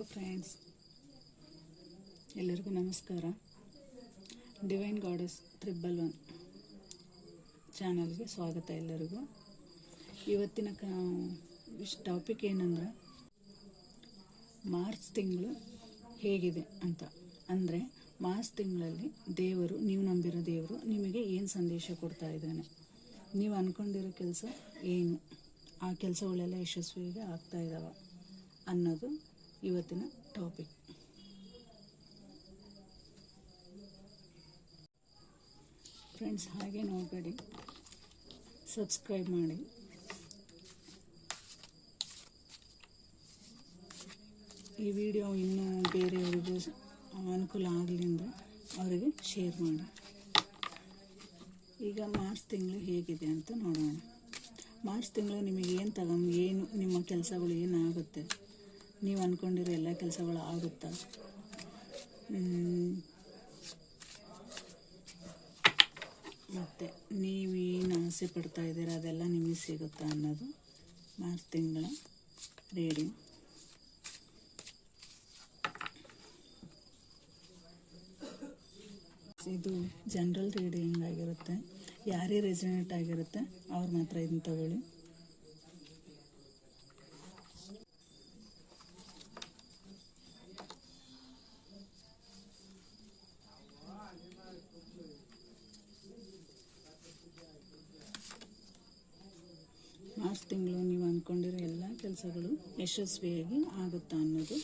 Hello friends ಎಲ್ಲರಿಗೂ ನಮಸ್ಕಾರ. Divine goddess triple one ಚಾನಲ್ಗೆ ಸ್ವಾಗತ ಎಲ್ಲರಿಗೂ. ಇವತ್ತಿನ ಕ ಟಾಪಿಕ್ ಏನಂದ್ರೆ ಮಾರ್ಚ್ ತಿಂಗಳು ಹೇಗಿದೆ ಅಂತ. ಅಂದರೆ ಮಾರ್ಚ್ ತಿಂಗಳಲ್ಲಿ ದೇವರು, ನೀವು ನಂಬಿರೋ ದೇವರು ನಿಮಗೆ ಏನು ಸಂದೇಶ ಕೊಡ್ತಾ ಇದ್ದಾನೆ? ನೀವು ಅಂದ್ಕೊಂಡಿರೋ ಕೆಲಸ ಏನು? ಆ ಕೆಲಸಗಳೆಲ್ಲ ಯಶಸ್ವಿಯಾಗಿ ಆಗ್ತಾ ಇದ್ದಾವೆ ಅನ್ನೋದು ಇವತ್ತಿನ ಟಾಪಿಕ್. ಫ್ರೆಂಡ್ಸ್, ಹಾಗೆ ನೋಡಬೇಡಿ ಸಬ್ಸ್ಕ್ರೈಬ್ ಮಾಡಿ. ಈ ವಿಡಿಯೋ ಇನ್ನೂ ಬೇರೆಯವರಿಗೂ ಅನುಕೂಲ ಆಗಲಿ ಅಂದರೆ ಅವರಿಗೆ ಶೇರ್ ಮಾಡಿ. ಈಗ ಮಾರ್ಚ್ ತಿಂಗಳು ಹೇಗಿದೆ ಅಂತ ನೋಡೋಣ. ಮಾರ್ಚ್ ತಿಂಗಳು ನಿಮಗೆ ಏನು ತಗೊಂಡು ಏನು ನಿಮ್ಮ ಕೆಲಸಗಳು ಏನಾಗುತ್ತೆ? ನೀವು ಅಂದ್ಕೊಂಡಿರೋ ಎಲ್ಲ ಕೆಲಸಗಳು ಆಗುತ್ತಾ? ಮತ್ತು ನೀವೇನು ಆಸೆ ಪಡ್ತಾ ಇದ್ದೀರ? ಅದೆಲ್ಲ ನಿಮಗೆ ಸಿಗುತ್ತಾ ಅನ್ನೋದು ಮಾರ್ಚ್ ತಿಂಗಳ ರೀಡಿಂಗ್ ಇದು ಜನರಲ್ ರೀಡಿಂಗ್ ಆಗಿರುತ್ತೆ ಯಾರೇ ರೆಸಿಡೆಂಟ್ ಆಗಿರುತ್ತೆ, ಅವ್ರು ಮಾತ್ರ ಇದನ್ನ ತಗೊಳ್ಳಿ ಮಾರ್ಚ್ ತಿಂಗಳು ನೀವು ಅಂದ್ಕೊಂಡಿರೋ ಎಲ್ಲ ಕೆಲಸಗಳು ಯಶಸ್ವಿಯಾಗಿ ಆಗುತ್ತಾ ಅನ್ನೋದು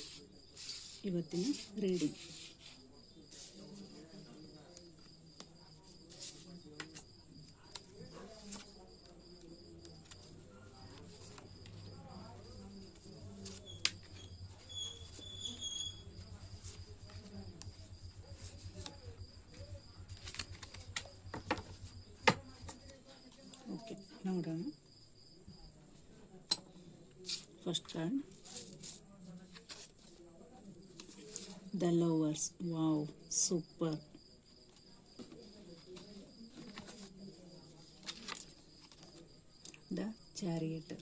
ಇವತ್ತಿನ ರೀಡಿಂಗ್. ನೋಡೋಣ. custard the lovers wow. Super. The chariot.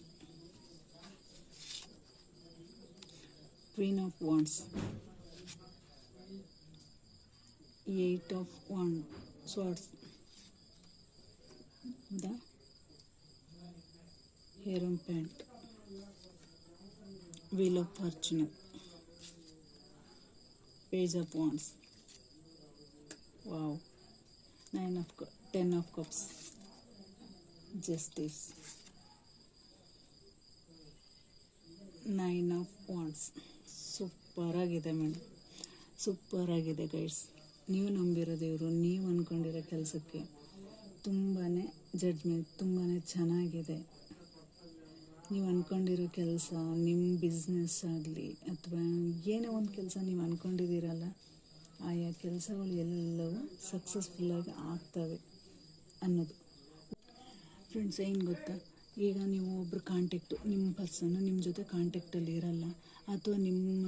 Queen of wands. Eight of wands. Swords. The harem pant Wheel of Fortune, Page of Wands. Wow. Nine of Ten of Cups, Justice, nine of wands super ಆಗಿದೆ madam ಸೂಪರಾಗಿದೆ guides ನೀವು ನಂಬಿರೋ ದೇವರು ನೀವು ಅಂದ್ಕೊಂಡಿರೋ ಕೆಲಸಕ್ಕೆ ತುಂಬಾ judgment ತುಂಬಾ ಚೆನ್ನಾಗಿದೆ. ನೀವು ಅಂದ್ಕೊಂಡಿರೋ ಕೆಲಸ ನಿಮ್ಮ ಬಿಸ್ನೆಸ್ ಆಗಲಿ ಅಥವಾ ಏನೋ ಒಂದು ಕೆಲಸ ನೀವು ಅಂದ್ಕೊಂಡಿದ್ದೀರಲ್ಲ ಆಯಾ ಕೆಲಸಗಳು ಎಲ್ಲವೂ ಸಕ್ಸಸ್ಫುಲ್ಲಾಗಿ ಆಗ್ತವೆ ಅನ್ನೋದು. ಫ್ರೆಂಡ್ಸ್ ಏನು ಗೊತ್ತಾ? ಈಗ ನೀವು ಒಬ್ಬರು ಕಾಂಟ್ಯಾಕ್ಟು ನಿಮ್ಮ ಪರ್ಸನ್ನು ನಿಮ್ಮ ಜೊತೆ ಕಾಂಟ್ಯಾಕ್ಟಲ್ಲಿ ಇರಲ್ಲ. ಅಥವಾ ನಿಮ್ಮ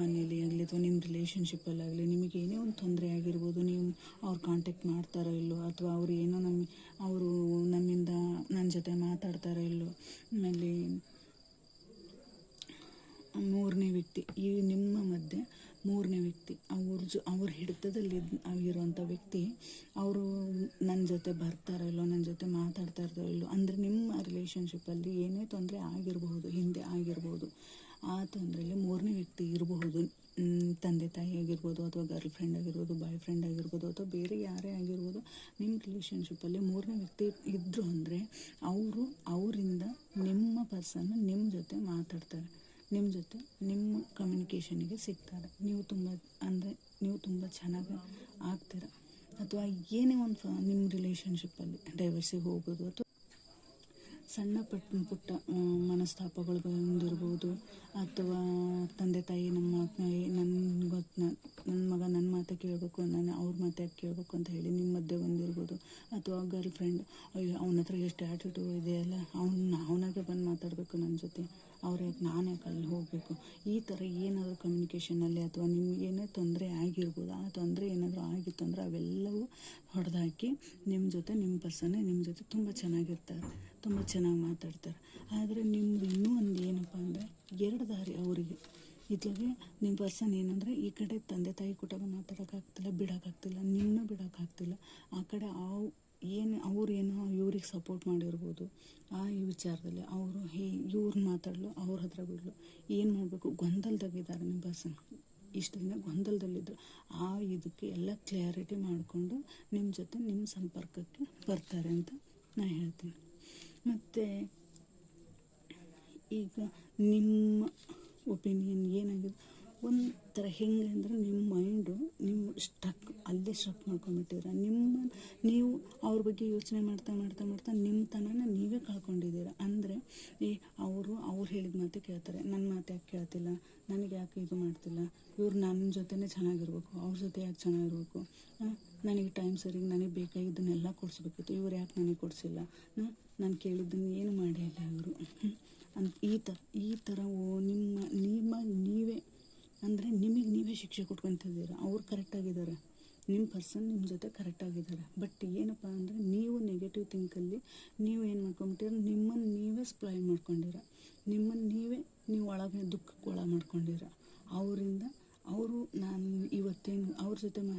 ಮನೇಲಿ ಆಗಲಿ ಅಥವಾ ನಿಮ್ಮ ರಿಲೇಷನ್ಶಿಪ್ಪಲ್ಲಾಗಲಿ ನಿಮಗೆ ಏನೇ ಒಂದು ತೊಂದರೆ ಆಗಿರ್ಬೋದು, ನೀವು ಅವ್ರು ಕಾಂಟ್ಯಾಕ್ಟ್ ಮಾಡ್ತಾರೋ ಇಲ್ಲೋ ಅಥವಾ ಅವ್ರು ಏನೋ ನಮ್ಮ ಅವರು ನಮ್ಮಿಂದ ನನ್ನ ಜೊತೆ ಮಾತಾಡ್ತಾರೋ ಇಲ್ಲೋ, ಆಮೇಲೆ ಮೂರನೇ ವ್ಯಕ್ತಿ, ಈ ನಿಮ್ಮ ಮಧ್ಯೆ ಮೂರನೇ ವ್ಯಕ್ತಿ. ಅವ್ರ ಜೊ, ಅವ್ರ ಹಿಡಿತದಲ್ಲಿ ಆಗಿರುವಂಥ ವ್ಯಕ್ತಿ, ಅವರು ನನ್ನ ಜೊತೆ ಬರ್ತಾರೋ ಇಲ್ಲೋ ನನ್ನ ಜೊತೆ ಮಾತಾಡ್ತಾ ಇರ್ತಾರೋ ಇಲ್ಲೋ, ಅಂದರೆ ನಿಮ್ಮ ರಿಲೇಷನ್ಶಿಪ್ಪಲ್ಲಿ ಏನೇ ತೊಂದರೆ ಆಗಿರಬಹುದು, ಹಿಂದೆ ಆಗಿರ್ಬೋದು, ಆ ತೊಂದರೆಯಲ್ಲಿ ಮೂರನೇ ವ್ಯಕ್ತಿ ಇರಬಹುದು. ತಂದೆ ತಾಯಿ ಆಗಿರ್ಬೋದು, ಅಥವಾ ಗರ್ಲ್ ಫ್ರೆಂಡ್ ಆಗಿರ್ಬೋದು ಬಾಯ್ ಫ್ರೆಂಡ್ ಆಗಿರ್ಬೋದು, ಅಥವಾ ಬೇರೆ ಯಾರೇ ಆಗಿರ್ಬೋದು, ನಿಮ್ಮ ರಿಲೇಷನ್ಶಿಪ್ಪಲ್ಲಿ ಮೂರನೇ ವ್ಯಕ್ತಿ ಇದ್ದರು ಅಂದರೆ, ಅವರು, ಅವರಿಂದ ನಿಮ್ಮ ಪರ್ಸನ್ನು ನಿಮ್ಮ ಜೊತೆ ಮಾತಾಡ್ತಾರೆ. ನಿಮ್ಮ ಜೊತೆ ನಿಮ್ಮ ಕಮ್ಯುನಿಕೇಷನಿಗೆ ಸಿಗ್ತಾರೆ. ನೀವು ತುಂಬ, ಅಂದರೆ ನೀವು ತುಂಬ ಚೆನ್ನಾಗಿ ಆಗ್ತೀರ. ಅಥವಾ ಏನೇ ಒಂದು ನಿಮ್ಮ ರಿಲೇಷನ್ಶಿಪ್ಪಲ್ಲಿ ಡೈವರ್ಸಿಗೆ ಹೋಗೋದು ಅಥವಾ ಸಣ್ಣ ಪಟ್ಟ ಪುಟ್ಟ ಮನಸ್ತಾಪಗಳು ಬಂದಿರ್ಬೋದು. ಅಥವಾ ತಂದೆ ತಾಯಿ ನಮ್ಮ ನನ್ನ ಗೊತ್ತು ನನ್ನ ಮಗ ನನ್ನ ಮಾತೇ ಕೇಳಬೇಕು, ನಾನು ಅವ್ರ ಮಾತೆ ಕೇಳಬೇಕು ಅಂತ ಹೇಳಿ ನಿಮ್ಮ ಮಧ್ಯೆ ಬಂದಿರ್ಬೋದು. ಅಥವಾ ಗರ್ಲ್ ಫ್ರೆಂಡ್ ಅಯ್ಯೋ, ಅವನ ಹತ್ರ ಎಷ್ಟು ಆ್ಯಟಿಟ್ಯೂಡ್ ಇದೆಯಲ್ಲ ಅವ್ನು, ಅವನಾಗೆ ಬಂದು ಮಾತಾಡಬೇಕು ನನ್ನ ಜೊತೆ. ಅವ್ರು ನಾನು ಹೋಗಬೇಕು? ಈ ಥರ ಏನಾದರೂ ಕಮ್ಯುನಿಕೇಷನಲ್ಲಿ ಅಥವಾ ನಿಮ್ಗೆ ಏನೇ ತೊಂದರೆ ಆಗಿರ್ಬೋದು, ಆ ತೊಂದರೆ ಏನಾದರೂ ಆಗಿತ್ತು ಅಂದರೆ ಅವೆಲ್ಲವೂ ಹೊಡೆದಾಕಿ ನಿಮ್ಮ ಜೊತೆ ನಿಮ್ಮ ಪರ್ಸನ್ನೇ ನಿಮ್ಮ ಜೊತೆ ತುಂಬ ಚೆನ್ನಾಗಿರ್ತಾರೆ, ತುಂಬ ಚೆನ್ನಾಗಿ ಮಾತಾಡ್ತಾರೆ. ಆದರೆ ನಿಮ್ದು ಇನ್ನೂ ಒಂದು ಏನಪ್ಪ ಅಂದರೆ ಎರಡು ದಾರಿ ಅವರಿಗೆ. ಇದ್ಲಾಗೆ ನಿಮ್ಮ ಪರ್ಸನ್ ಏನಂದರೆ ಈ ಕಡೆ ತಂದೆ ತಾಯಿ ಕುಟುಂಬ ಮಾತಾಡೋಕ್ಕಾಗ್ತಿಲ್ಲ, ಬಿಡೋಕ್ಕಾಗ್ತಿಲ್ಲ ನಿಮ್ಮನ್ನೂ ಬಿಡೋಕ್ಕಾಗ್ತಿಲ್ಲ. ಆ ಕಡೆ ಅವು ಏನು ಅವ್ರೇನೋ ಇವ್ರಿಗೆ ಸಪೋರ್ಟ್ ಮಾಡಿರ್ಬೋದು. ಆ ಈ ವಿಚಾರದಲ್ಲಿ ಅವರು ಹೇ, ಇವ್ರು ಮಾತಾಡಲು, ಅವ್ರ ಹತ್ರ ಬಿಡಲು. ಏನು ಮಾಡಬೇಕು? ಗೊಂದಲದಾಗಿದ್ದಾರೆ ನಿಮ್ಮ ಪರ್ಸನ್ ಇಷ್ಟು ದಿನ ಗೊಂದಲದಲ್ಲಿದ್ದರು ಆ ಇದಕ್ಕೆ ಎಲ್ಲ ಕ್ಲಾರಿಟಿ ಮಾಡಿಕೊಂಡು ನಿಮ್ಮ ಜೊತೆ ನಿಮ್ಮ ಸಂಪರ್ಕಕ್ಕೆ ಬರ್ತಾರೆ ಅಂತ ನಾನು ಹೇಳ್ತೀನಿ. ಮತ್ತು ಈಗ ನಿಮ್ಮ ಒಪಿನಿಯನ್ ಏನಾಗಿದೆ? ಒಂಥರ ಹೆಂಗೆ ಅಂದರೆ ನಿಮ್ಮ ಮೈಂಡು ನಿಮ್ಮ ಸ್ಟಕ್ ಅಲ್ಲೇ ಸ್ಟಕ್ ಮಾಡ್ಕೊಂಡ್ಬಿಟ್ಟಿರ ನಿಮ್ಮ ನೀವು ಅವ್ರ ಬಗ್ಗೆ ಯೋಚನೆ ಮಾಡ್ತಾ ಮಾಡ್ತಾ ಮಾಡ್ತಾ ನಿಮ್ಮ ತನನ ನೀವೇ ಕಳ್ಕೊಂಡಿದ್ದೀರ. ಅಂದರೆ ಏ, ಅವರು ಅವ್ರು ಹೇಳಿದ ಮಾತು ಕೇಳ್ತಾರೆ. ನನ್ನ ಮಾತು ಯಾಕೆ ಕೇಳ್ತಿಲ್ಲ? ನನಗೆ ಯಾಕೆ ಇದು ಮಾಡ್ತಿಲ್ಲ? ಇವ್ರು ನನ್ನ ಜೊತೆನೇ ಚೆನ್ನಾಗಿರ್ಬೇಕು, ಅವ್ರ ಜೊತೆ ಯಾಕೆ ಚೆನ್ನಾಗಿರ್ಬೇಕು? ನನಗೆ ಟೈಮ್ ಸರಿಗೆ ನನಗೆ ಬೇಕಾಗಿದ್ದನ್ನೆಲ್ಲ ಕೊಡಿಸ್ಬೇಕಿತ್ತು. ಇವ್ರು ಯಾಕೆ ನನಗೆ ಕೊಡಿಸಿಲ್ಲ? ನಾನು ಕೇಳಿದ್ದನ್ನು ಏನು ಮಾಡಿಲ್ಲ ಇವರು. ಅಂತ ಈ ಥರ ಈ ಥರ ಓ, ನಿಮ್ಮ ನಿಮ್ಮ, ನೀವೇ ಅಂದರೆ ನಿಮಗೆ ನೀವೇ ಶಿಕ್ಷೆ ಕೊಟ್ಕೊತಿದ್ದೀರ? ಅವ್ರು ಕರೆಕ್ಟಾಗಿದ್ದಾರೆ ನಿಮ್ಮ ಪರ್ಸನ್ ನಿಮ್ಮ ಜೊತೆ ಕರೆಕ್ಟಾಗಿದ್ದಾರೆ ಬಟ್ ಏನಪ್ಪ ಅಂದರೆ ನೀವು ನೆಗೆಟಿವ್ ಥಿಂಕಲ್ಲಿ ನೀವು ಏನು ಮಾಡ್ಕೊಂಬಿಟ್ಟಿರ ನಿಮ್ಮನ್ನು ನೀವೇ ಸ್ಪ್ಲೈ ಮಾಡ್ಕೊಂಡಿರ. ನಿಮ್ಮನ್ನು ನೀವೇ ನೀವು ಒಳಗೆ ದುಃಖಕ್ಕೆ ಒಳ ಮಾಡ್ಕೊಂಡಿರ ಅವರಿಂದ ಅವರು ನಾನು ಇವತ್ತೇನು ಅವ್ರ ಜೊತೆ ಮಾ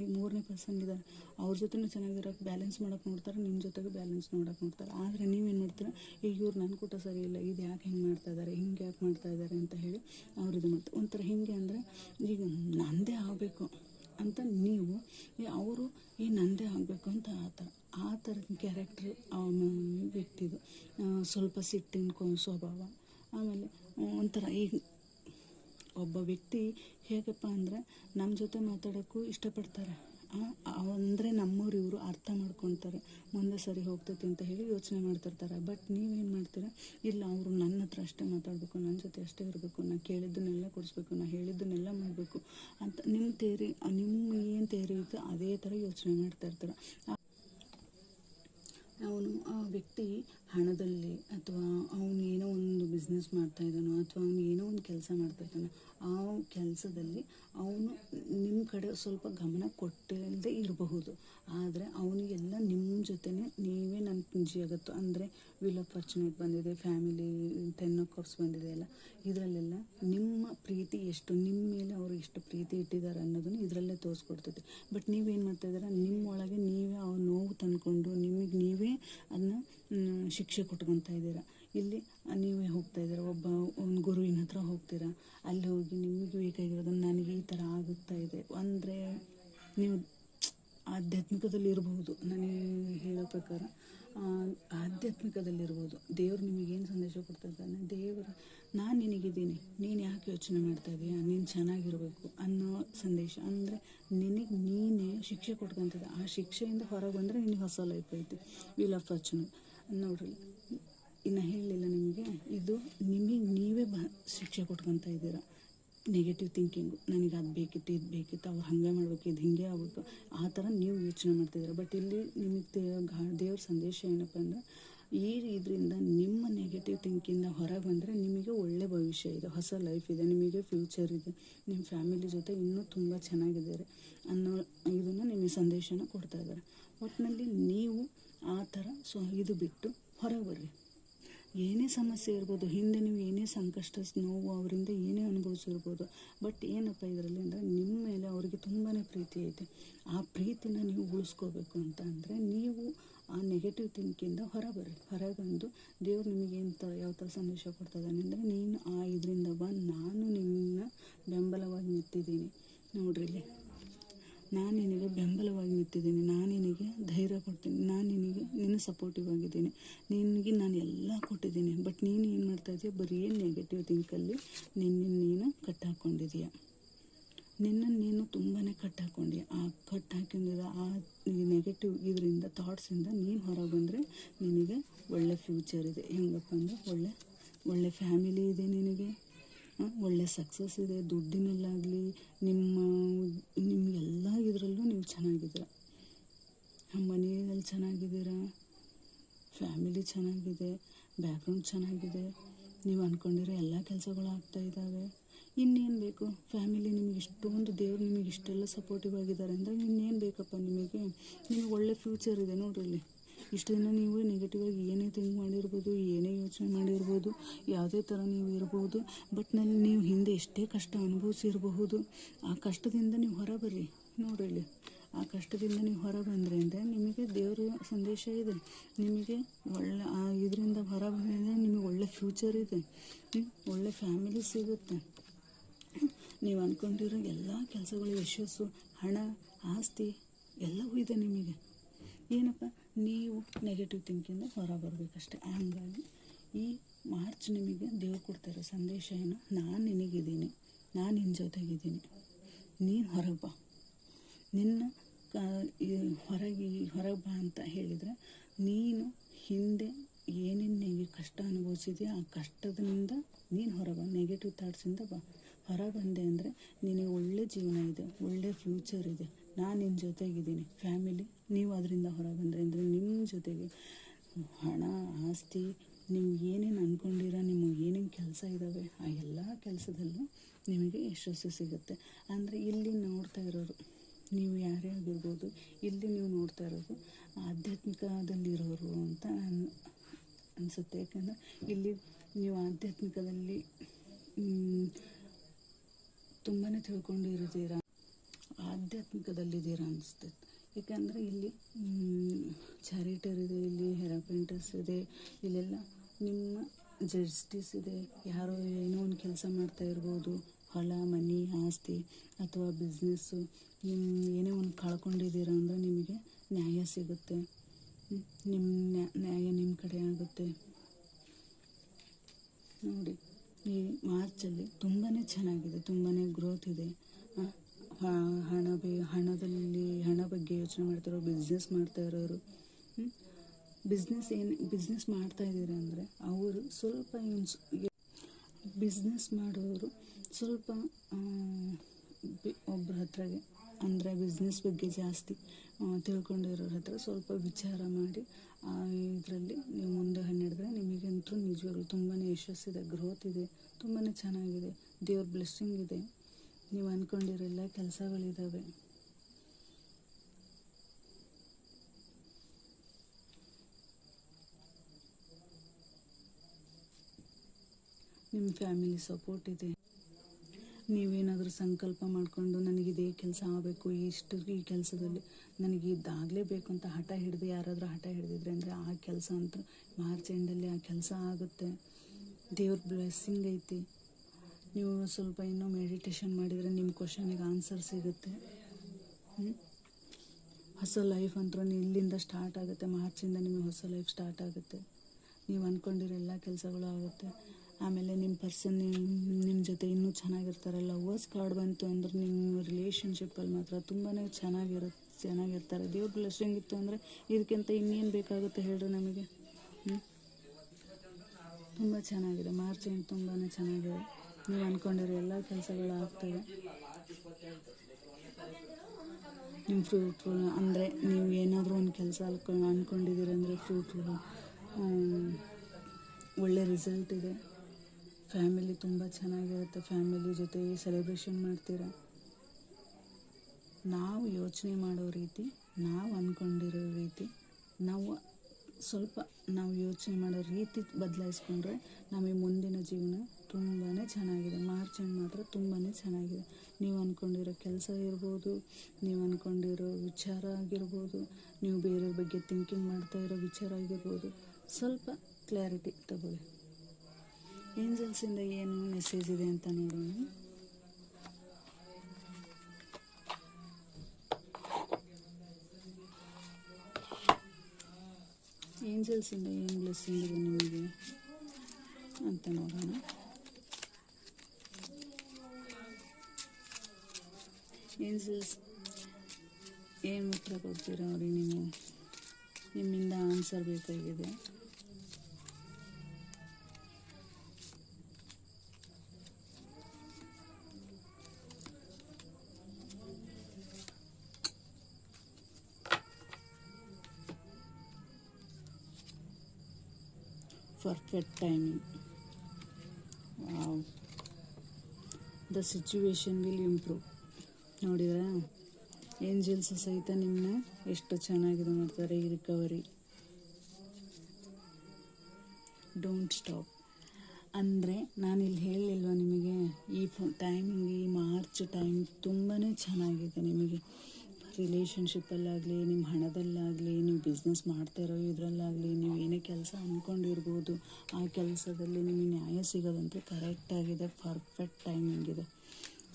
ಈಗ ಮೂರನೇ ಪರ್ಸನ್ ಇದ್ದಾರೆ. ಅವ್ರ ಜೊತೆನೂ ಚೆನ್ನಾಗಿರೋಕೆ ಬ್ಯಾಲೆನ್ಸ್ ಮಾಡೋಕೆ ನೋಡ್ತಾರೆ. ನಿಮ್ಮ ಜೊತೆಗೆ ಬ್ಯಾಲೆನ್ಸ್ ನೋಡೋಕೆ ನೋಡ್ತಾರೆ. ಆದರೆ ನೀವೇನು ಮಾಡ್ತೀರ? ಈಗ ಇವ್ರು ನನ್ನ ಕೂಟ ಸರಿ ಇಲ್ಲ. ಇದು ಯಾಕೆ ಹಿಂಗೆ ಮಾಡ್ತಾ ಇದ್ದಾರೆ ಹಿಂಗೆ ಯಾಕೆ ಮಾಡ್ತಾ ಇದ್ದಾರೆ ಅಂತ ಹೇಳಿ ಅವ್ರು ಇದು ಮಾಡ್ತಾರೆ. ಒಂಥರ ಹೇಗೆ ಅಂದರೆ, ಈಗ ನನ್ನದೇ ಆಗಬೇಕು ಅಂತ ನೀವು ಅವರು ಈ ನನ್ನದೇ ಆಗಬೇಕು ಅಂತ ಆ ಥರ ಆ ಥರದ ಕ್ಯಾರೆಕ್ಟ್ರ್ ವ್ಯಕ್ತಿದು ಸ್ವಲ್ಪ ಸಿಟ್ಟಿನ ಸ್ವಭಾವ, ಆಮೇಲೆ ಒಂಥರ ಈಗ ಒಬ್ಬ ವ್ಯಕ್ತಿ ಹೇಗಪ್ಪ ಅಂದರೆ ನಮ್ಮ ಜೊತೆ ಮಾತಾಡೋಕ್ಕೂ ಇಷ್ಟಪಡ್ತಾರೆ. ಅಂದರೆ ನಮ್ಮವ್ರು ಇವರು ಅರ್ಥ ಮಾಡ್ಕೊತಾರೆ. ಮುಂದೆ ಸರಿ ಹೋಗ್ತೈತಿ ಅಂತ ಹೇಳಿ ಯೋಚನೆ ಮಾಡ್ತಿರ್ತಾರೆ. ಬಟ್ ನೀವೇನು ಮಾಡ್ತೀರಾ? ಇಲ್ಲ, ಅವರು ನನ್ನ ಹತ್ರ ಅಷ್ಟೇ ಮಾತಾಡಬೇಕು ನನ್ನ ಜೊತೆ ಅಷ್ಟೇ ಇರಬೇಕು ನಾನು ಕೇಳಿದ್ದನ್ನೆಲ್ಲ ಕೊಡಿಸ್ಬೇಕು ನಾನು ಹೇಳಿದ್ದನ್ನೆಲ್ಲ ಮಾಡಬೇಕು ಅಂತ ನಿಮ್ಮ ತೇರಿ ನಿಮ್ಮ ಏನು ತೇರಿ ಇತ್ತು ಅದೇ ಥರ ಯೋಚನೆ ಮಾಡ್ತಾ ಇರ್ತಾರೆ. ಅವನು, ಆ ವ್ಯಕ್ತಿ ಹಣದಲ್ಲಿ ಅಥವಾ ಅವನು ಏನೋ ಒಂದು ಬಿಸ್ನೆಸ್ ಮಾಡ್ತಾ ಇದ್ದಾನೋ ಅಥವಾ ಅವನು ಏನೋ ಒಂದು ಕೆಲಸ ಮಾಡ್ತಾ ಇದ್ದಾನೋ, ಆ ಕೆಲಸದಲ್ಲಿ ಅವನು ನಿಮ್ಮ ಕಡೆ ಸ್ವಲ್ಪ ಗಮನ ಕೊಟ್ಟಿಲ್ಲದೆ ಇರಬಹುದು. ಆದರೆ ಅವನಿಗೆಲ್ಲ ನಿಮ್ಮ ಜೊತೆನೇ ನೀವೇ ನನ್ನ ಪುಂಜಿ ಆಗುತ್ತೋ. ಅಂದರೆ ವಿಲ್ ಆಫ್ ಬಂದಿದೆ ಫ್ಯಾಮಿಲಿ ಟೆನ್ ಆಫ್ ಬಂದಿದೆ ಎಲ್ಲ. ಇದರಲ್ಲೆಲ್ಲ ನಿಮ್ಮ ಪ್ರೀತಿ ಎಷ್ಟು? ನಿಮ್ಮ ಮೇಲೆ ಅವರು ಎಷ್ಟು ಪ್ರೀತಿ ಇಟ್ಟಿದ್ದಾರೆ ಅನ್ನೋದನ್ನು ಇದರಲ್ಲೇ ತೋರಿಸ್ಕೊಡ್ತೈತೆ. ಬಟ್ ನೀವೇನು ಮಾಡ್ತಾ ಇದ್ದೀರಾ? ನಿಮ್ಮೊಳಗೆ ನೀವೇ ಆ ನೋವು ತಂದ್ಕೊಂಡು ನಿಮಗೆ ನೀವೇ ಅದನ್ನ ಶಿಕ್ಷೆ ಕೊಟ್ಕೊತಾ ಇದ್ದೀರಾ? ಇಲ್ಲಿ ನೀವೇ ಹೋಗ್ತಾ ಇದ್ದೀರಾ? ಒಬ್ಬ, ಒಂದು ಗುರುವಿನ ಹತ್ರ ಹೋಗ್ತೀರಾ? ಅಲ್ಲಿ ಹೋಗಿ ನಿಮಗೆ ಬೇಕಾಗಿರೋದನ್ನು ನನಗೆ ಈ ಥರ ಆಗುತ್ತಾ ಇದೆ. ಅಂದರೆ ನೀವು ಆಧ್ಯಾತ್ಮಿಕದಲ್ಲಿ ಇರಬಹುದು ನನಗೆ ಹೇಳೋ ಪ್ರಕಾರ ಆಧ್ಯಾತ್ಮಿಕದಲ್ಲಿರ್ಬೋದು. ದೇವರು ನಿಮಗೇನು ಸಂದೇಶ ಕೊಡ್ತಾ ಇದ್ದಾನೆ? ದೇವರು, ನಾನು ನಿನಗಿದ್ದೀನಿ. ನೀನು ಯಾಕೆ ಯೋಚನೆ ಮಾಡ್ತಾ ಇದೀಯಾ? ನೀನು ಚೆನ್ನಾಗಿರಬೇಕು ಅನ್ನೋ ಸಂದೇಶ. ಅಂದರೆ ನಿನಗೆ ನೀನೇ ಶಿಕ್ಷೆ ಕೊಟ್ಕೊಂತಿದ್ದೆ ಆ ಶಿಕ್ಷೆಯಿಂದ ಹೊರಗೆ ಬಂದರೆ ನಿನಗೆ ಹೊಸ ಲೈಫ್ ಐತಿ. ವಿಲ್ ಆಫ್ ನೋಡ್ರಿ, ಇನ್ನು ಹೇಳಲಿಲ್ಲ ನಿಮಗೆ, ಇದು ನಿಮಗೆ ನೀವೇ ಬ, ಶಿಕ್ಷೆ ಕೊಟ್ಕೊತಾ ಇದ್ದೀರಾ? ನೆಗೆಟಿವ್ ಥಿಂಕಿಂಗು ನನಗೆ ಅದು ಬೇಕಿತ್ತು, ಇದು ಬೇಕಿತ್ತು, ಅವ್ರು ಹಾಗೆ ಮಾಡಬೇಕು, ಇದು ಹಿಂಗೆ ಆಗಬೇಕು. ಆ ಥರ ನೀವು ಯೋಚನೆ ಮಾಡ್ತಿದ್ದೀರ ಬಟ್ ಇಲ್ಲಿ ನಿಮಗೆ ದೇವ್ರ ಸಂದೇಶ ಏನಪ್ಪ ಅಂದರೆ, ಈ ಇದರಿಂದ ನಿಮ್ಮ ನೆಗೆಟಿವ್ ಥಿಂಕಿಂದ ಹೊರಗೆ ಬಂದರೆ ನಿಮಗೆ ಒಳ್ಳೆ ಭವಿಷ್ಯ ಇದೆ, ಹೊಸ ಲೈಫ್ ಇದೆ, ನಿಮಗೆ ಫ್ಯೂಚರ್ ಇದೆ ನಿಮ್ಮ ಫ್ಯಾಮಿಲಿ ಜೊತೆ ಇನ್ನೂ ತುಂಬ ಚೆನ್ನಾಗಿದ್ದಾರೆ ಅನ್ನೋ ಇದನ್ನು ನಿಮಗೆ ಸಂದೇಶನ ಕೊಡ್ತಾ ಇದ್ದಾರೆ. ಒಟ್ಟಿನಲ್ಲಿ ನೀವು ಆ ಥರ. ಸೊ ಇದು ಬಿಟ್ಟು ಹೊರಗೆ ಬರ್ರಿ ಏನೇ ಸಮಸ್ಯೆ ಇರ್ಬೋದು, ಹಿಂದೆ ನೀವು ಏನೇ ಸಂಕಷ್ಟ, ನೋವು ಅವರಿಂದ ಏನೇ ಅನುಭವಿಸಿರ್ಬೋದು ಬಟ್ ಏನಪ್ಪ ಇದರಲ್ಲಿ ಅಂದರೆ ನಿಮ್ಮ ಮೇಲೆ ಅವರಿಗೆ ತುಂಬಾ ಪ್ರೀತಿ ಐತೆ. ಆ ಪ್ರೀತಿನ ನೀವು ಉಳಿಸ್ಕೋಬೇಕು ಅಂತ ಅಂದರೆ ನೀವು ಆ ನೆಗೆಟಿವ್ ಥಿಂಕಿಂದ ಹೊರ ಬರ್ರಿ ಹೊರಗೆ ಬಂದು ದೇವ್ರು ನಿಮಗೆ ಏನು ಥರ ಯಾವ ಥರ ಸಂದೇಶ ಕೊಡ್ತಾಯಿದ್ದಾನೆ ಅಂದರೆ ನೀನು ಆ ಇದರಿಂದ ಬಂದು ನಾನು ನಿನ್ನ ಬೆಂಬಲವಾಗಿ ನಿಂತಿದ್ದೀನಿ. ನೋಡ್ರಿ ಇಲ್ಲಿ. ನಾನು ನಿನಗೆ ಬೆಂಬಲವಾಗಿ ನಿಂತಿದ್ದೀನಿ. ನಾನು ನಿನಗೆ ಧೈರ್ಯ ಕೊಡ್ತೀನಿ. ನಾನು ನಿನಗೆ ನಿನ್ನ ಸಪೋರ್ಟಿವ್ ಆಗಿದ್ದೀನಿ. ನಿನಗೆ ನಾನು ಎಲ್ಲ ಕೊಟ್ಟಿದ್ದೀನಿ. ಬಟ್ ನೀನು ಏನು ಮಾಡ್ತಾ ಇದೀಯ? ಬರೀ ನೆಗೆಟಿವ್ ಥಿಂಕಲ್ಲಿ ನಿನ್ನ ನೀನು ಕಟ್ಟಾಕೊಂಡಿದೀಯ ನಿನ್ನ ನೀನು ತುಂಬಾ ಕಟ್ಟಾಕೊಂಡಿ ಆ ಕಟ್ ಹಾಕಿದ ಆ ನೆಗೆಟಿವ್ ಇದರಿಂದ ಥಾಟ್ಸಿಂದ ನೀನು ಹೊರಗೆ ಬಂದರೆ ನಿನಗೆ ಒಳ್ಳೆ ಫ್ಯೂಚರ್ ಇದೆ. ಹೆಂಗಪ್ಪ ಅಂದರೆ ಒಳ್ಳೆ ಒಳ್ಳೆ ಫ್ಯಾಮಿಲಿ ಇದೆ ನಿನಗೆ. ಒಳ್ಳೆ ಸಕ್ಸಸ್ ಇದೆ, ದುಡ್ಡಿನಲ್ಲಾಗಲಿ, ನಿಮ್ಮ ನಿಮಗೆಲ್ಲ ಇದರಲ್ಲೂ ನೀವು ಚೆನ್ನಾಗಿದ್ದೀರ. ಮನೆಯಲ್ಲಿ ಚೆನ್ನಾಗಿದ್ದೀರ? ಫ್ಯಾಮಿಲಿ ಚೆನ್ನಾಗಿದೆ ಬ್ಯಾಕ್ಗ್ರೌಂಡ್ ಚೆನ್ನಾಗಿದೆ. ನೀವು ಅಂದ್ಕೊಂಡಿರೋ ಎಲ್ಲ ಕೆಲಸಗಳು ಆಗ್ತಾ ಇದ್ದಾವೆ. ಇನ್ನೇನು ಬೇಕು? ಫ್ಯಾಮಿಲಿ ನಿಮಗೆ ಇಷ್ಟೊಂದು ದೇವ್ರು ನಿಮಗೆ ಇಷ್ಟೆಲ್ಲ ಸಪೋರ್ಟಿವ್ ಆಗಿದ್ದಾರೆ ಅಂದರೆ ಇನ್ನೇನು ಬೇಕಪ್ಪ ನಿಮಗೆ? ನಿಮಗೆ ಒಳ್ಳೆ ಫ್ಯೂಚರ್ ಇದೆ ನೋಡ್ರಿ ಇಷ್ಟು ದಿನ ನೀವು ನೆಗೆಟಿವ್ ಆಗಿ ಏನೇ ಥಿಂಕ್ ಮಾಡಿರ್ಬೋದು, ಏನೇ ಯೋಚನೆ ಮಾಡಿರ್ಬೋದು, ಯಾವುದೇ ಥರ ನೀವು ಇರ್ಬೋದು ಬಟ್ನಲ್ಲಿ ನೀವು ಹಿಂದೆ ಎಷ್ಟೇ ಕಷ್ಟ ಅನುಭವಿಸಿರಬಹುದು, ಆ ಕಷ್ಟದಿಂದ ನೀವು ಹೊರ ಬರ್ರಿ ಆ ಕಷ್ಟದಿಂದ ನೀವು ಹೊರ ಬಂದ್ರಿ ಅಂದರೆ ನಿಮಗೆ ದೇವರ ಸಂದೇಶ ಇದೆ. ನಿಮಗೆ ಒಳ್ಳೆ ಇದರಿಂದ ಹೊರ ಬಂದರೆ ನಿಮಗೆ ಒಳ್ಳೆ ಫ್ಯೂಚರ್ ಇದೆ? ಒಳ್ಳೆ ಫ್ಯಾಮಿಲಿ ಸಿಗುತ್ತೆ. ನೀವು ಅಂದ್ಕೊಂಡಿರೋ ಎಲ್ಲ ಕೆಲಸಗಳು ಯಶಸ್ಸು, ಹಣ, ಆಸ್ತಿ ಎಲ್ಲವೂ ಇದೆ ನಿಮಗೆ. ಏನಪ್ಪ? ನೀವು ನೆಗೆಟಿವ್ ಥಿಂಕಿಂದ ಹೊರ ಬರಬೇಕಷ್ಟೆ ಹಾಗಾಗಿ ಈ ಮಾರ್ಚ್ ನಿಮಗೆ ದೇವ್ರು ಕೊಡ್ತಾರೋ ಸಂದೇಶ ಏನು ನಾನು ನಿನಗಿದ್ದೀನಿ. ನಾನು ನಿನ್ನ ಜೊತೆಗಿದ್ದೀನಿ. ನೀನು ಹೊರಗೆ ಬಾ. ನಿನ್ನ ಹೊರಗೆ ಹೊರಗೆ ಬಾ ಅಂತ ಹೇಳಿದರೆ ನೀನು ಹಿಂದೆ ಏನೇನು ನಿನಗೆ ಕಷ್ಟ ಅನುಭವಿಸಿದೆಯೋ ಆ ಕಷ್ಟದಿಂದ ನೀನು ಹೊರಗೆ ಬಾ. ನೆಗೆಟಿವ್ ಥಾಟ್ಸಿಂದ ಬಾ. ಹೊರ ಬಂದೆ ಅಂದರೆ ನಿನಗೆ ಒಳ್ಳೆ ಜೀವನ ಇದೆ, ಒಳ್ಳೆ ಫ್ಯೂಚರ್ ಇದೆ. ನಾನು ನಿನ್ನ ಜೊತೆಗಿದ್ದೀನಿ, ಫ್ಯಾಮಿಲಿ. ನೀವು ಅದರಿಂದ ಹೊರಗೆ ಬಂದರೆ ಅಂದರೆ ನಿಮ್ಮ ಜೊತೆಗೆ. ಹಣ, ಆಸ್ತಿ, ನೀವು ಏನೇನು ಅಂದ್ಕೊಂಡಿರ ನಿಮ್ಮ ಏನೇನು ಕೆಲಸ ಇದ್ದಾವೆ ಆ ಎಲ್ಲ ಕೆಲಸದಲ್ಲೂ ನಿಮಗೆ ಯಶಸ್ಸು ಸಿಗುತ್ತೆ. ಅಂದರೆ ಇಲ್ಲಿ ನೋಡ್ತಾ ಇರೋರು, ನೀವು ಯಾರೇ ಆಗಿರ್ಬೋದು, ಇಲ್ಲಿ ನೀವು ನೋಡ್ತಾ ಇರೋದು ಆಧ್ಯಾತ್ಮಿಕದಲ್ಲಿರೋರು ಅಂತ ನಾನು ಅನಿಸುತ್ತೆ. ಯಾಕಂದರೆ ಇಲ್ಲಿ ನೀವು ಆಧ್ಯಾತ್ಮಿಕದಲ್ಲಿ ತುಂಬಾ ತಿಳ್ಕೊಂಡಿರ್ತೀರ. ಆಧ್ಯಾತ್ಮಿಕದಲ್ಲಿದ್ದೀರಾ ಅನಿಸ್ತೈತೆ. ಯಾಕಂದರೆ ಇಲ್ಲಿ ಚಾರಿಟರ್ ಇದೆ, ಇಲ್ಲಿ ಹೆರಾಪೆಂಟರ್ಸ್ ಇದೆ, ಇಲ್ಲೆಲ್ಲ ನಿಮ್ಮ ಜಸ್ಟಿಸ್ ಇದೆ. ಯಾರೋ ಏನೋ ಒಂದು ಕೆಲಸ ಮಾಡ್ತಾ ಇರ್ಬೋದು, ಹೊಲ, ಮನೆ, ಆಸ್ತಿ ಅಥವಾ ಬಿಸ್ನೆಸ್ಸು ನಿಮ್ಮ ಏನೇ ಒಂದು ಕಳ್ಕೊಂಡಿದ್ದೀರ ಅಂದರೆ ನಿಮಗೆ ನ್ಯಾಯ ಸಿಗುತ್ತೆ. ನಿಮ್ಮ ನ್ಯಾ- ನ್ಯಾಯ ನಿಮ್ಮ ಕಡೆ ಆಗುತ್ತೆ. ನೋಡಿ, ಈ ಮಾರ್ಚಲ್ಲಿ ತುಂಬಾ ಚೆನ್ನಾಗಿದೆ ತುಂಬಾ ಗ್ರೋತ್ ಇದೆ. ಹಣ ಬೇ, ಹಣದಲ್ಲಿ, ಹಣ ಬಗ್ಗೆ ಯೋಚನೆ ಮಾಡ್ತಾರೋ ಬಿಸ್ನೆಸ್ ಮಾಡ್ತಾ ಇರೋರು ಬಿಸ್ನೆಸ್ ಏನು ಬಿಸ್ನೆಸ್ ಮಾಡ್ತಾ ಇದ್ದೀರಾ ಅಂದರೆ ಅವರು ಸ್ವಲ್ಪ ಬಿಸ್ನೆಸ್ ಮಾಡೋರು ಸ್ವಲ್ಪ ಒಬ್ಬರ ಹತ್ರಗೆ, ಅಂದರೆ ಬಿಸ್ನೆಸ್ ಬಗ್ಗೆ ಜಾಸ್ತಿ ತಿಳ್ಕೊಂಡಿರೋರ ಹತ್ರ ಸ್ವಲ್ಪ ವಿಚಾರ ಮಾಡಿ ಇದರಲ್ಲಿ ನೀವು ಮುಂದೆ ಹನ್ನೆಡಿದ್ರೆ ನಿಮಗಂತೂ ನಿಜವಾಗ್ಲೂ ತುಂಬಾ ಯಶಸ್ಸಿದೆ ಗ್ರೋತ್ ಇದೆ ತುಂಬಾ ಚೆನ್ನಾಗಿದೆ, ದೇವ್ರ ಬ್ಲೆಸ್ಸಿಂಗ್ ಇದೆ. ನೀವು ಅಂದ್ಕೊಂಡಿರೋ ಎಲ್ಲ ಕೆಲಸಗಳಿದ್ದಾವೆ ನಿಮ್ಮ ಫ್ಯಾಮಿಲಿ ಸಪೋರ್ಟ್ ಇದೆ. ನೀವೇನಾದರೂ ಸಂಕಲ್ಪ ಮಾಡಿಕೊಂಡು ನನಗಿದೇ ಕೆಲಸ ಆಗಬೇಕು, ಇಷ್ಟು ಈ ಕೆಲಸದಲ್ಲಿ ನನಗೆ ಇದಾಗಲೇಬೇಕು ಅಂತ ಹಠ ಹಿಡಿದು ಯಾರಾದರೂ ಹಠ ಹಿಡಿದಿದ್ರೆ ಅಂದರೆ ಆ ಕೆಲಸ ಅಂತೂ ಮಾರ್ಚ್ ಎಂಡಲ್ಲಿ ಆ ಕೆಲಸ ಆಗುತ್ತೆ. ದೇವ್ರ ಬ್ಲೆಸ್ಸಿಂಗ್ ಐತಿ. ನೀವು ಸ್ವಲ್ಪ ಇನ್ನೂ ಮೆಡಿಟೇಷನ್ ಮಾಡಿದರೆ ನಿಮ್ಮ ಕ್ವಶನಿಗೆ ಆನ್ಸರ್ ಸಿಗುತ್ತೆ? ಹೊಸ ಲೈಫ್ ಅಂತೂ ಇಲ್ಲಿಂದ ಸ್ಟಾರ್ಟ್ ಆಗುತ್ತೆ. ಮಾರ್ಚಿಂದ ನಿಮಗೆ ಹೊಸ ಲೈಫ್ ಸ್ಟಾರ್ಟ್ ಆಗುತ್ತೆ. ನೀವು ಅಂದ್ಕೊಂಡಿರೋ ಎಲ್ಲ ಕೆಲಸಗಳು ಆಗುತ್ತೆ. ಆಮೇಲೆ ನಿಮ್ಮ ಪರ್ಸನ್ ನಿಮ್ಮ ಜೊತೆ ಇನ್ನೂ ಚೆನ್ನಾಗಿರ್ತಾರೆ ಲವರ್ಸ್ ಕಾರ್ಡ್ ಬಂತು ಅಂದ್ರೆ ನಿಮ್ಮ ರಿಲೇಷನ್ಶಿಪ್ಪಲ್ಲಿ ಮಾತ್ರ ತುಂಬಾ ಚೆನ್ನಾಗಿರುತ್ತೆ ಚೆನ್ನಾಗಿರ್ತಾರೆ. ದೇವ್ರ ಬ್ಲೆಸ್ಸಿಂಗ್ ಇತ್ತು ಅಂದರೆ ಇದಕ್ಕಿಂತ ಇನ್ನೇನು ಬೇಕಾಗುತ್ತೆ ಹೇಳ್ರಿ ನಮಗೆ. ತುಂಬ ಚೆನ್ನಾಗಿದೆ. ಮಾರ್ಚ್ ಏನು ತುಂಬಾ ಚೆನ್ನಾಗಿದೆ. ನೀವು ಅಂದ್ಕೊಂಡಿರೋ ಎಲ್ಲ ಕೆಲಸಗಳು ಆಗ್ತವೆ. ನಿಮ್ಮ ಫ್ರೂಟ್ಫುಲ್ ಅಂದರೆ ನೀವು ಏನಾದರೂ ಒಂದು ಕೆಲಸ ಅನ್ಕೊಂಡು ಅಂದ್ಕೊಂಡಿದ್ದೀರ ಅಂದರೆ ಫ್ರೂಟ್ಫುಲ್ ಒಳ್ಳೆ ರಿಸಲ್ಟ್ ಇದೆ. ಫ್ಯಾಮಿಲಿ ತುಂಬ ಚೆನ್ನಾಗಿರುತ್ತೆ. ಫ್ಯಾಮಿಲಿ ಜೊತೆ ಸೆಲೆಬ್ರೇಷನ್ ಮಾಡ್ತೀರ? ನಾವು ಯೋಚನೆ ಮಾಡೋ ರೀತಿ, ನಾವು ಅಂದ್ಕೊಂಡಿರೋ ರೀತಿ, ನಾವು ಸ್ವಲ್ಪ ನಾವು ಯೋಚನೆ ಮಾಡೋ ರೀತಿ ಬದಲಾಯಿಸ್ಕೊಂಡ್ರೆ ನಮಗೆ ಮುಂದಿನ ಜೀವನ ತುಂಬಾ ಚೆನ್ನಾಗಿದೆ. ಮಾರ್ಚ್ ಎಂಡ್ ಮಾತ್ರ ತುಂಬಾ ಚೆನ್ನಾಗಿದೆ. ನೀವು ಅಂದ್ಕೊಂಡಿರೋ ಕೆಲಸ ಇರ್ಬೋದು, ನೀವು ಅಂದ್ಕೊಂಡಿರೋ ವಿಚಾರ ಆಗಿರ್ಬೋದು, ನೀವು ಬೇರೆಯವ್ರ ಬಗ್ಗೆ ಥಿಂಕಿಂಗ್ ಮಾಡ್ತಾ ಇರೋ ವಿಚಾರ ಆಗಿರ್ಬೋದು, ಸ್ವಲ್ಪ ಕ್ಲಾರಿಟಿ ತಗೊಳ್ಳಿ. ಏಂಜಲ್ಸಿಂದ ಏನು ಮೆಸೇಜ್ ಇದೆ ಅಂತ ನೋಡೋಣ. ಏಂಜಲ್ಸಿಂದ ಏನು ಬ್ಲೆಸ್ಸಿಂಗ್ ಇದೆ ನಿಮಗೆ ಅಂತ ನೋಡೋಣ. ಏಂಜಲ್ಸ್ ಏನು ಉತ್ತರ ಕೊಡ್ತೀರಾ ಅವ್ರಿಗೆ ನೀವು? ನಿಮ್ಮಿಂದ ಆನ್ಸರ್ ಬೇಕಾಗಿದೆ. Timing. Wow. The situation will improve. ನೋಡಿದ್ರಾ ಏಂಜಲ್ಸ್ ಸಹಿತ ನಿಮ್ಮನ್ನ ಎಷ್ಟು ಚೆನ್ನಾಗಿದೆ ಮಾಡ್ತಾರೆ ಈ ರಿಕವರಿ ಡೋಂಟ್ ಸ್ಟಾಪ್ ಅಂದರೆ ಇಲ್ಲಿ ಹೇಳಿಲ್ವ ನಿಮಗೆ, ಈ ಟೈಮಿಂಗ್ ಈ ಮಾರ್ಚ್ ಟೈಮ್ ತುಂಬಾ ಚೆನ್ನಾಗಿದೆ ನಿಮಗೆ ರಿಲೇಷನ್ಶಿಪ್ಪಲ್ಲಾಗಲಿ ನಿಮ್ಮ ಹಣದಲ್ಲಾಗಲಿ, ನೀವು ಬಿಸ್ನೆಸ್ ಮಾಡ್ತಾ ಇರೋ ಇದರಲ್ಲಾಗಲಿ, ನೀವು ಕೆಲಸ ಅಂದ್ಕೊಂಡಿರ್ಬೋದು ಆ ಕೆಲಸದಲ್ಲಿ ನಿಮಗೆ ನ್ಯಾಯ ಸಿಗೋದಂತೂ ಕರೆಕ್ಟಾಗಿದೆ ಪರ್ಫೆಕ್ಟ್ ಟೈಮಿಂಗ್ ಇದೆ.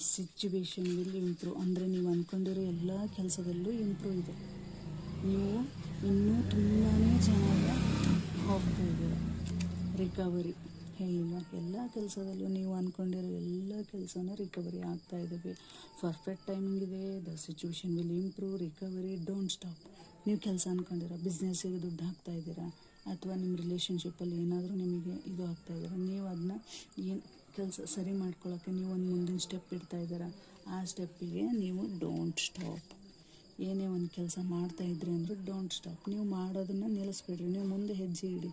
ಸಿಚುವೇಶನ್ ವಿಲ್ ಇಂಪ್ರೂವ್ ಅಂದರೆ ನೀವು ಅಂದ್ಕೊಂಡಿರೋ ಎಲ್ಲ ಕೆಲಸದಲ್ಲೂ ಇಂಪ್ರೂವ್ ಇದೆ. ನೀವು ಇನ್ನೂ ತುಂಬಾ ಚೆನ್ನಾಗಿ ಹೋಗ್ತಾ ಇದ್ದೀರ. ರಿಕವರಿ ಹೇಳಿಲ್ಲ ಎಲ್ಲ ಕೆಲಸದಲ್ಲೂ ನೀವು ಅಂದ್ಕೊಂಡಿರೋ ಎಲ್ಲ ಕೆಲಸನೂ ರಿಕವರಿ ಆಗ್ತಾ ಇದ್ದಾವೆ ಪರ್ಫೆಕ್ಟ್ ಟೈಮಿಂಗ್ ಇದೆ. The situation will improve recovery don't stop ನೀವು ಕೆಲಸ ಅಂದ್ಕೊಂಡಿರೋ ಬಿಸ್ನೆಸ್ಸಿಗೆ ದುಡ್ಡು ಹಾಕ್ತಾ ಇದ್ದೀರಾ. ಅಥವಾ ನಿಮ್ಮ ರಿಲೇಷನ್ಶಿಪ್ಪಲ್ಲಿ ಏನಾದರೂ ನಿಮಗೆ ಇದು ಆಗ್ತಾ ಇದ್ದಾರೆ ನೀವು ಅದನ್ನ ಏನು ಕೆಲಸ ಸರಿ ಮಾಡ್ಕೊಳ್ಳೋಕ್ಕೆ ನೀವು ಒಂದು ಮುಂದಿನ ಸ್ಟೆಪ್ ಇಡ್ತಾ ಇದ್ದೀರಾ, ಆ ಸ್ಟೆಪ್ಪಿಗೆ ನೀವು ಡೋಂಟ್ ಸ್ಟಾಪ್ ಏನೇ ಒಂದು ಕೆಲಸ ಮಾಡ್ತಾ ಇದ್ರಿ ಅಂದರೆ ಡೋಂಟ್ ಸ್ಟಾಪ್ ನೀವು ಮಾಡೋದನ್ನು ನಿಲ್ಲಿಸ್ಬಿಡ್ರಿ ನೀವು ಮುಂದೆ ಹೆಜ್ಜೆ ಇಡಿ.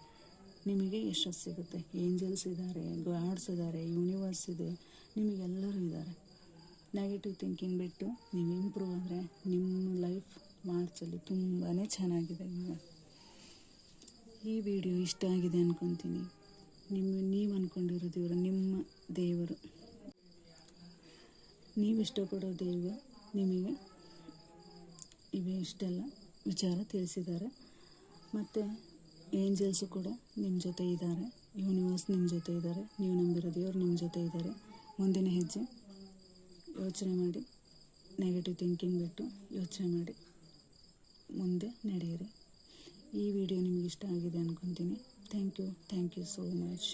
ನಿಮಗೆ ಯಶಸ್ಸು ಸಿಗುತ್ತೆ. ಏಂಜಲ್ಸ್ ಇದ್ದಾರೆ ಗಾಡ್ಸ್ ಇದ್ದಾರೆ ಯೂನಿವರ್ಸ್ ಇದೆ, ನಿಮಗೆಲ್ಲರೂ ಇದ್ದಾರೆ ನೆಗೆಟಿವ್ ಥಿಂಕಿಂಗ್ ಬಿಟ್ಟು ನೀವು ಇಂಪ್ರೂವ್ ಆದರೆ ನಿಮ್ಮ ಲೈಫ್ ಮಾರ್ಚಲ್ಲಿ ತುಂಬಾ ಚೆನ್ನಾಗಿದೆ. ಈ ವಿಡಿಯೋ ಇಷ್ಟ ಆಗಿದೆ ಅಂದ್ಕೊತೀನಿ ನಿಮ್ಮ, ನೀವು ಅಂದ್ಕೊಂಡಿರೋ ದೇವರು ನಿಮ್ಮ ದೇವರು. ನೀವು ಇಷ್ಟಪಡೋ ದೇವರು ನಿಮಗೆ ಇವೆ ಇಷ್ಟೆಲ್ಲ, ವಿಚಾರ ತಿಳಿಸಿದ್ದಾರೆ. ಮತ್ತು ಏಂಜಲ್ಸು ಕೂಡ ನಿಮ್ಮ ಜೊತೆ ಇದ್ದಾರೆ. ಯೂನಿವರ್ಸ್ ನಿಮ್ಮ ಜೊತೆ ಇದ್ದಾರೆ. ನೀವು ನಂಬಿರೋ ದೇವರು ನಿಮ್ಮ ಜೊತೆ ಇದ್ದಾರೆ. ಮುಂದಿನ ಹೆಜ್ಜೆ, ಯೋಚನೆ ಮಾಡಿ ನೆಗೆಟಿವ್ ಥಿಂಕಿಂಗ್ ಬಿಟ್ಟು ಯೋಚನೆ ಮಾಡಿ. ಮುಂದೆ ನಡೆಯಿರಿ. ಈ ವಿಡಿಯೋ ನಿಮಗೆ ಇಷ್ಟ ಆಗಿದೆ ಅಂದ್ಕೊತೀನಿ thank you thank you so much